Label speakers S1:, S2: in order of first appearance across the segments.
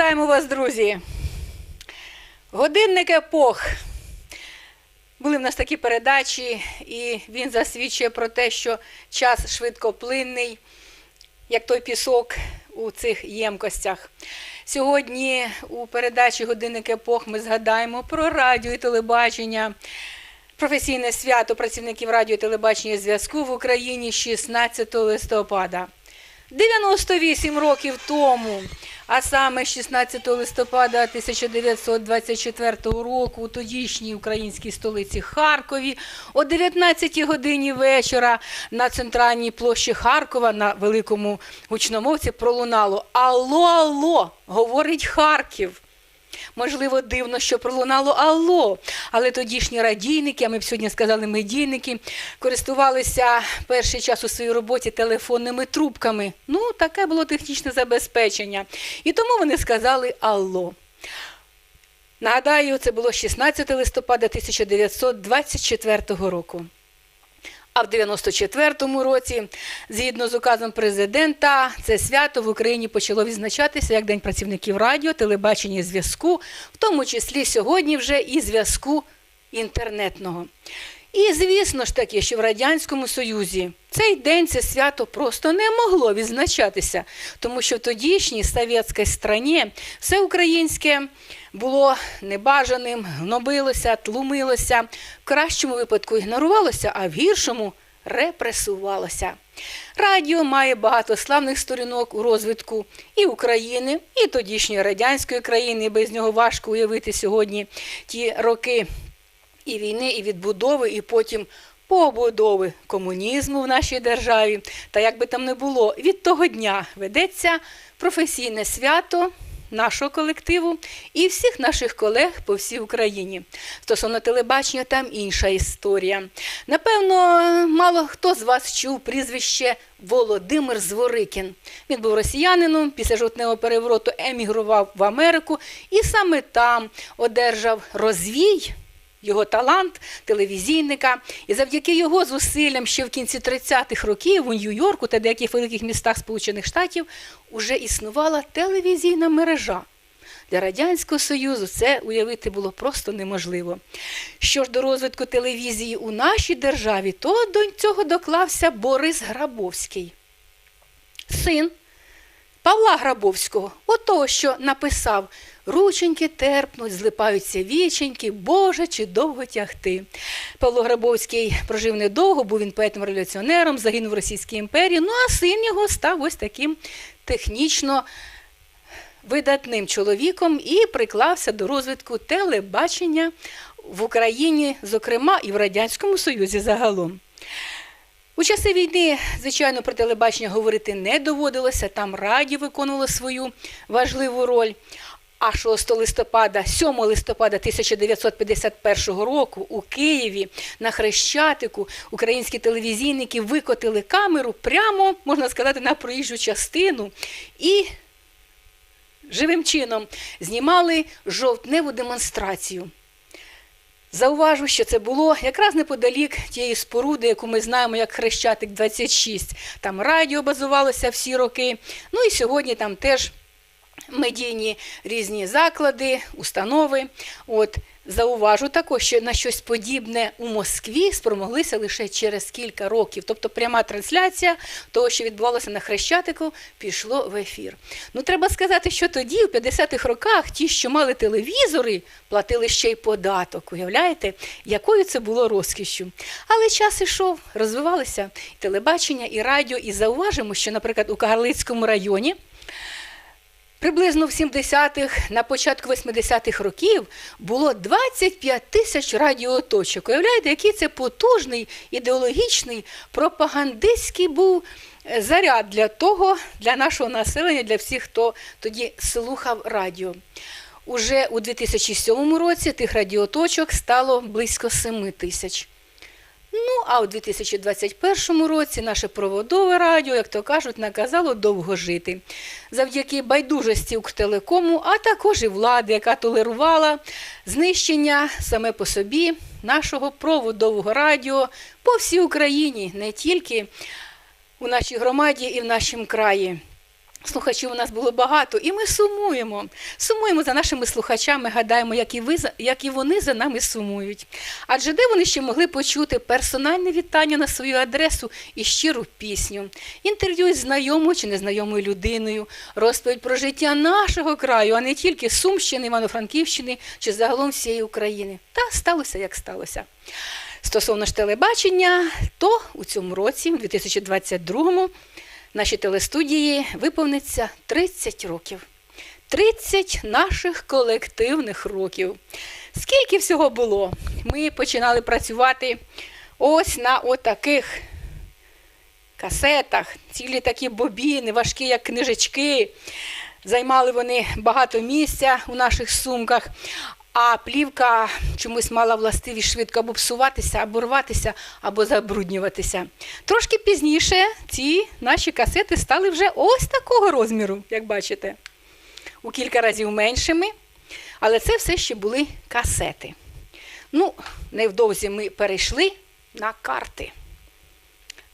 S1: Вітаємо вас, друзі. Годинник епох. Були в нас такі передачі, і він засвідчує про те, що час швидкоплинний, як той пісок у цих ємкостях. Сьогодні у передачі Годинник епох ми згадаємо про радіо і телебачення. Професійне свято працівників радіо і телебачення і зв'язку в Україні 16 листопада. 98 років тому, а саме 16 листопада 1924 року у тодішній українській столиці Харкові о 19 годині вечора на центральній площі Харкова на великому гучномовці пролунало Алло, алло, говорить Харків. Можливо, дивно, що пролунало алло, але тодішні радійники, а ми б сьогодні сказали медійники, користувалися перший час у своїй роботі телефонними трубками. Ну, таке було технічне забезпечення. І тому вони сказали алло. Нагадаю, це було 16 листопада 1924 року. А в 94-му році, згідно з указом президента, це свято в Україні почало відзначатися як День працівників радіо, телебачення і зв'язку, в тому числі сьогодні вже і зв'язку інтернетного. І звісно ж таки, що в Радянському Союзі цей день це свято просто не могло відзначатися, тому що в тодішній совєтській страні все українське було небажаним, гнобилося, тлумилося, в кращому випадку ігнорувалося, а в гіршому репресувалося. Радіо має багато славних сторінок у розвитку і України, і тодішньої радянської країни. Без нього важко уявити сьогодні ті роки і війни, і відбудови, і потім побудови комунізму в нашій державі. Та як би там не було, від того дня ведеться професійне свято. Нашого колективу і всіх наших колег по всій Україні. Стосовно телебачення, там інша історія. Напевно, мало хто з вас чув прізвище Володимир Зворикін. Він був росіянином, після жовтневого перевороту емігрував в Америку і саме там одержав розвій його талант телевізійника, і завдяки його зусиллям ще в кінці 30-х років у Нью-Йорку та деяких великих містах Сполучених Штатів уже існувала телевізійна мережа. Для Радянського Союзу це уявити було просто неможливо. Що ж до розвитку телевізії у нашій державі, то до цього доклався Борис Грабовський, син Павла Грабовського, отого, що написав Рученьки терпнуть, злипаються віченьки, Боже, чи довго тягти. Павло Грабовський прожив недовго, був він поетом-революціонером, загинув в Російській імперії. Ну а син його став ось таким технічно видатним чоловіком і приклався до розвитку телебачення в Україні, зокрема, і в Радянському Союзі загалом. У часи війни, звичайно, про телебачення говорити не доводилося, там радіо виконувало свою важливу роль. А 6 листопада, 7 листопада 1951 року у Києві на Хрещатику українські телевізійники викотили камеру прямо, можна сказати, на проїжджу частину і живим чином знімали жовтневу демонстрацію. Зауважу, що це було якраз неподалік тієї споруди, яку ми знаємо як Хрещатик 26. Там радіо базувалося всі роки. Ну і сьогодні там теж медійні різні заклади, установи. От Зауважу також, що на щось подібне у Москві спромоглися лише через кілька років. Тобто пряма трансляція того, що відбувалося на Хрещатику, пішло в ефір. Ну, треба сказати, що тоді, у 50-х роках, ті, що мали телевізори, платили ще й податок. Уявляєте, якою це було розкішю. Але час ішов, розвивалися і телебачення, і радіо, і зауважимо, що, наприклад, у Кагарлицькому районі. Приблизно в 70-х, на початку 80-х років було 25 тисяч радіоточок. Уявляєте, який це потужний ідеологічний пропагандистський був заряд для того, для нашого населення, для всіх, хто тоді слухав радіо. Уже у 2007 році тих радіоточок стало близько 7 тисяч. Ну, а у 2021 році наше проводове радіо, як то кажуть, наказало довго жити. Завдяки байдужості Укртелекому, а також і влади, яка толерувала знищення саме по собі нашого проводового радіо по всій Україні, не тільки у нашій громаді і в нашому краї. Слухачів у нас було багато, і ми сумуємо. Сумуємо за нашими слухачами, гадаємо, як і, ви, як і вони за нами сумують. Адже де вони ще могли почути персональне вітання на свою адресу і щиру пісню, інтерв'ю із знайомою чи незнайомою людиною, розповідь про життя нашого краю, а не тільки Сумщини, Івано-Франківщини чи загалом всієї України. Та сталося, як сталося. Стосовно ж телебачення, то у цьому році, у 2022-му, нашій телестудії виповниться 30 років. 30 наших колективних років. Скільки всього було? Ми починали працювати ось на отаких касетах, цілі такі бобіни, важкі, як книжечки. Займали вони багато місця у наших сумках, а плівка чомусь мала властивість швидко або псуватися, або рватися, або забруднюватися. Трошки пізніше ці наші касети стали вже ось такого розміру, як бачите, у кілька разів меншими, але це все ще були касети. Ну, невдовзі ми перейшли на карти.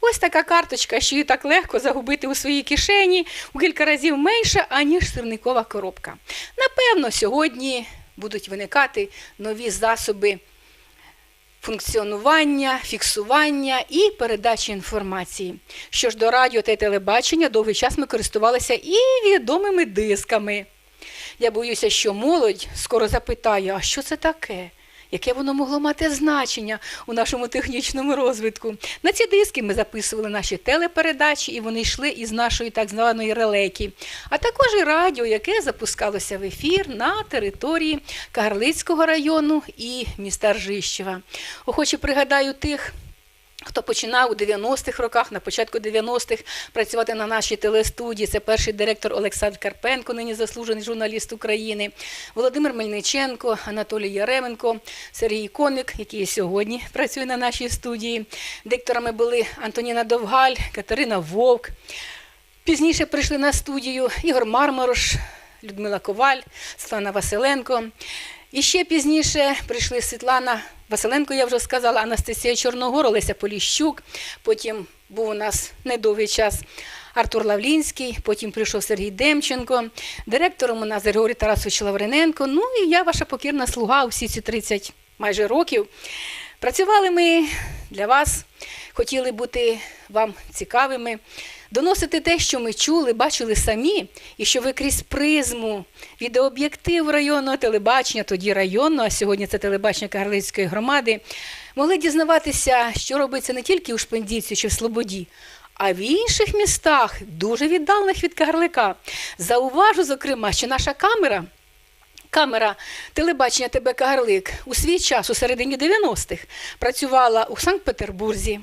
S1: Ось така карточка, що її так легко загубити у своїй кишені у кілька разів менше, аніж сирникова коробка. Напевно, сьогодні будуть виникати нові засоби функціонування, фіксування і передачі інформації. Що ж до радіо та телебачення, довгий час ми користувалися і відомими дисками. Я боюся, що молодь скоро запитає, а що це таке? Яке воно могло мати значення у нашому технічному розвитку? На ці диски ми записували наші телепередачі, і вони йшли із нашої так званої релейки, а також і радіо, яке запускалося в ефір на території Карлицького району і міста Ржищева. Охоче пригадаю тих. Хто починав у 90-х роках, на початку 90-х працювати на нашій телестудії? Це перший директор Олександр Карпенко, нині заслужений журналіст України, Володимир Мельниченко, Анатолій Яременко, Сергій Коник, який сьогодні працює на нашій студії. Дикторами були Антоніна Довгаль, Катерина Вовк. Пізніше прийшли на студію Ігор Марморош, Людмила Коваль, Світлана Василенко. І ще пізніше прийшли Світлана Василенко, я вже сказала, Анастасія Чорногор, Олеся Поліщук. Потім був у нас недовгий час Артур Лавлінський, потім прийшов Сергій Демченко, директором у нас Григорій Тарасович Лавриненко. Ну і я, ваша покірна слуга, усі ці 30 майже років. Працювали ми для вас, хотіли бути вам цікавими, доносити те, що ми чули, бачили самі, і що ви крізь призму відеооб'єктив районного телебачення, тоді районного, а сьогодні це телебачення Кагарлицької громади, могли дізнаватися, що робиться не тільки у Шпендівці чи в Слободі. А в інших містах, дуже віддалених від Кагарлика, зауважу, зокрема, що наша камера Камера телебачення ТБ Кагарлик у свій час, у середині 90-х, працювала у Санкт-Петербурзі.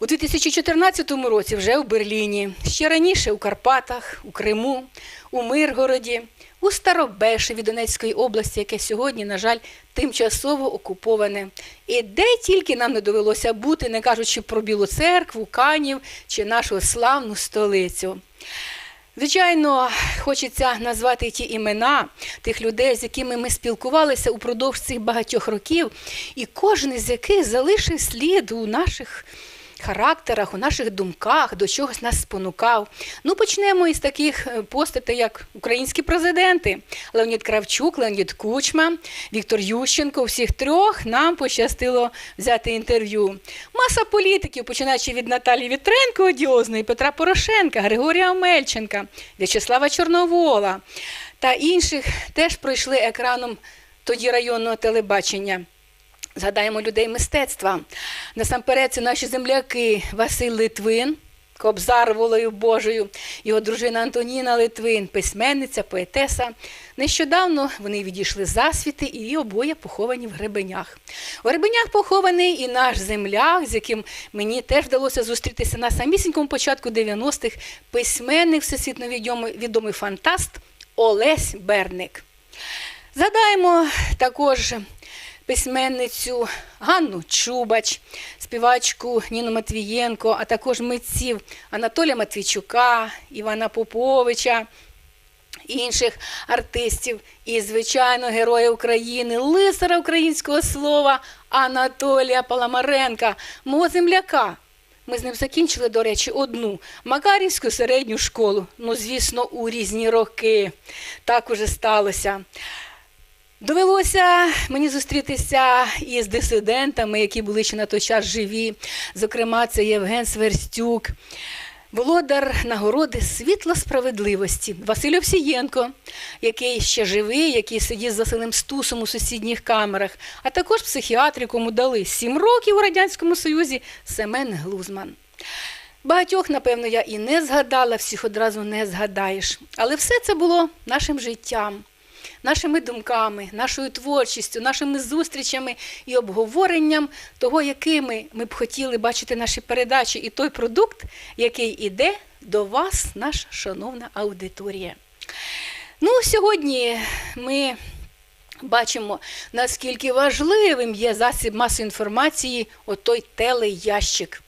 S1: У 2014 році вже у Берліні, ще раніше у Карпатах, у Криму, у Миргороді, у Старобешеві Донецької області, яке сьогодні, на жаль, тимчасово окуповане. І де тільки нам не довелося бути, не кажучи про Білу церкву, Канів чи нашу славну столицю. Звичайно, хочеться назвати ті імена тих людей, з якими ми спілкувалися упродовж цих багатьох років, і кожен із яких залишив слід у наших характерах, у наших думках, до чогось нас спонукав. Ну, почнемо із таких е, постатей, як українські президенти Леонід Кравчук, Леонід Кучма, Віктор Ющенко. Всіх трьох нам пощастило взяти інтерв'ю. Маса політиків, починаючи від Наталії Вітренко, одіозної, Петра Порошенка, Григорія Омельченка, В'ячеслава Чорновола та інших теж пройшли екраном тоді районного телебачення. Згадаємо людей мистецтва. Насамперед, це наші земляки Василь Литвин, Кобзар волею Божою, його дружина Антоніна Литвин, письменниця, поетеса. Нещодавно вони відійшли засвіти і обоє поховані в гребенях. У гребенях похований і наш земляк, з яким мені теж вдалося зустрітися на самісінькому початку 90-х, письменник всесвітньо відомий, відомий фантаст Олесь Берник. Згадаємо також письменницю Ганну Чубач, співачку Ніну Матвієнко, а також митців Анатолія Матвійчука, Івана Поповича, інших артистів і, звичайно, героя України, лицара українського слова Анатолія Паламаренка, мого земляка. Ми з ним закінчили, до речі, одну Макарівську середню школу. Ну, звісно, у різні роки. Так уже сталося. Довелося мені зустрітися із дисидентами, які були ще на той час живі. Зокрема, це Євген Сверстюк, володар нагороди світла справедливості Василь Овсієнко, який ще живий, який сидів за Василем Стусом у сусідніх камерах, а також психіатр, якому дали сім років у Радянському Союзі Семен Глузман. Багатьох, напевно, я і не згадала, всіх одразу не згадаєш. Але все це було нашим життям, нашими думками, нашою творчістю, нашими зустрічами і обговоренням того, якими ми б хотіли бачити наші передачі, і той продукт, який іде до вас, наша шановна аудиторія. Ну, сьогодні ми бачимо, наскільки важливим є засіб масової інформації, отой телеящик.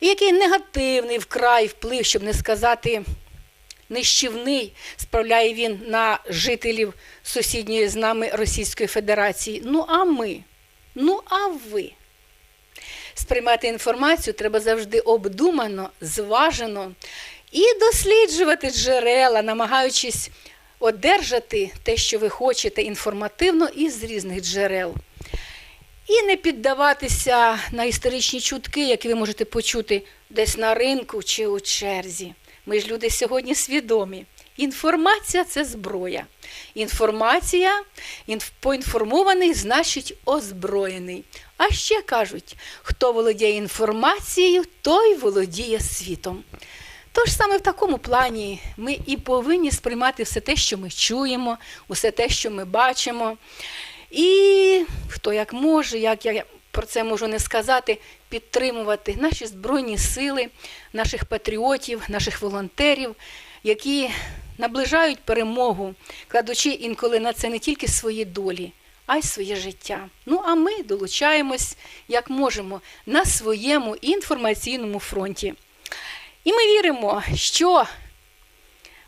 S1: Який негативний вкрай вплив, щоб не сказати нищівний, справляє він на жителів сусідньої з нами Російської Федерації. Ну а ми? Ну а ви? Сприймати інформацію треба завжди обдумано, зважено і досліджувати джерела, намагаючись одержати те, що ви хочете, інформативно із різних джерел. І не піддаватися на історичні чутки, які ви можете почути десь на ринку чи у черзі. Ми ж люди сьогодні свідомі. Інформація це зброя. Інформація інф- поінформований, значить озброєний. А ще кажуть, хто володіє інформацією, той володіє світом. Тож саме в такому плані ми і повинні сприймати все те, що ми чуємо, усе те, що ми бачимо. І хто як може, як я про це можу не сказати, підтримувати наші збройні сили, наших патріотів, наших волонтерів, які наближають перемогу, кладучи інколи на це не тільки свої долі, а й своє життя. Ну а ми долучаємось як можемо на своєму інформаційному фронті. І ми віримо, що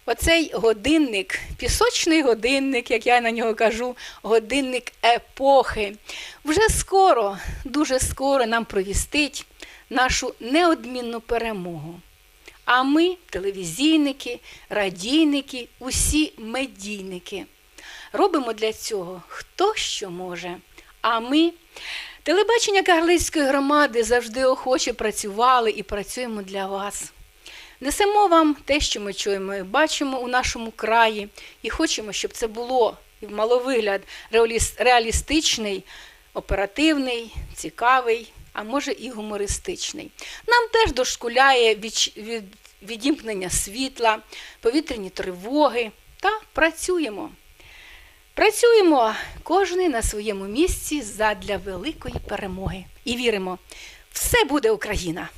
S1: Оцей годинник, пісочний годинник, як я на нього кажу, годинник епохи, вже скоро, дуже скоро нам провістить нашу неодмінну перемогу. А ми, телевізійники, радійники, усі медійники, робимо для цього хто що може. А ми, телебачення Карлицької громади, завжди охоче працювали і працюємо для вас. Несемо вам те, що ми чуємо і бачимо у нашому краї, і хочемо, щоб це було і мало вигляд реалістичний, оперативний, цікавий, а може і гумористичний. Нам теж дошкуляє від, від, відімкнення світла, повітряні тривоги та працюємо. Працюємо кожен на своєму місці задля великої перемоги. І віримо, все буде Україна!